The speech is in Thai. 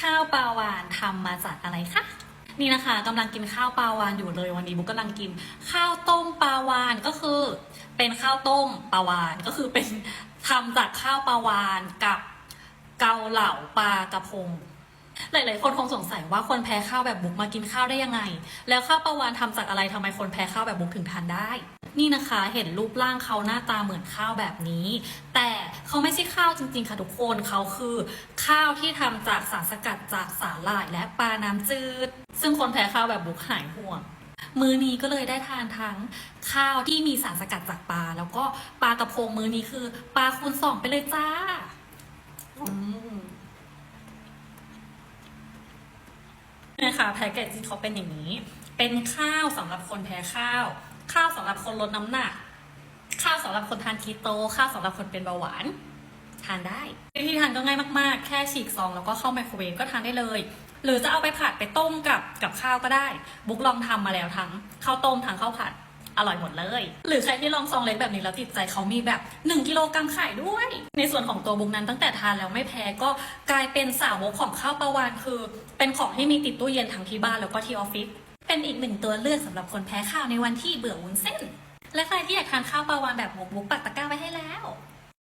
ข้าวปลาวานทำมาจากอะไรคะนี่นะคะกำลังกินข้าวปลาวานอยู่เลยวันนี้บุ๊กกาลังกินข้าวต้มปลาวานก็คือ เป็นข้าวต้มปลาวานก็คือเป็นทำจากข้าวปลาวานกับเกาเหลาปลากระพง หลาย ๆ คนคงสงสัยว่าคนแพ้ข้าวแบบบุกมากินข้าวได้ยังไง แล้วข้าวปลาวานทำจากอะไรทำไมคนแพ้ข้าวแบบบุกถึงทานได้ นี่นะคะเห็นรูปร่างเขาหน้าตาเหมือนข้าวแบบนี้ แต่เขาไม่ใช่ข้าวจริง ๆ ค่ะทุกคนเขาคือ ข้าวที่ทำจากสารสกัดจากสาหร่ายและปลาน้ำจืด ซึ่งคนแพ้ข้าวแบบบุกหายห่วงมือนี้ก็เลยได้ทานทั้งข้าวที่มีสารสกัดจากปลา แล้วก็ปลากระพงมือนี้คือ ปลาคูณสองไปเลยจ้าอืม นะคะแพ็กเกจที่เขาเป็นอย่างนี้ เป็นข้าวสำหรับคนแพ้ข้าว ข้าวสำหรับคนลดน้ำหนัก ข้าวสำหรับคนทานคีโต ข้าวสำหรับคนเป็นเบาหวาน ทานได้วิธีทานก็ง่ายมากๆ แค่ฉีกซองแล้วก็เข้าไมโครเวฟก็ทานได้เลย หรือจะเอาไปผัดไปต้มกับกับข้าวก็ได้ บุ๊กลองทำมาแล้วทั้งข้าวต้มทั้งข้าวผัด อร่อยหมดเลย หรือใครที่ลองซองเล็กแบบนี้แล้วติดใจเขามีแบบ 1 กิโลกรัมขายด้วย ในส่วนของตัวบุกนั้นตั้งแต่ทานแล้วไม่แพ้ก็กลายเป็นสาวกของข้าวปลาวานคือ เป็นของที่มีติดตู้เย็นทั้งที่บ้านแล้วก็ที่ออฟฟิศเป็นอีกหนึ่งตัวเลือกสำหรับคนแพ้ข้าวในวันที่เบื่อวุ้นเส้น และใครที่อยากทานข้าวปลาวานแบบบุกบุกปักตะกร้าไว้ให้แล้ว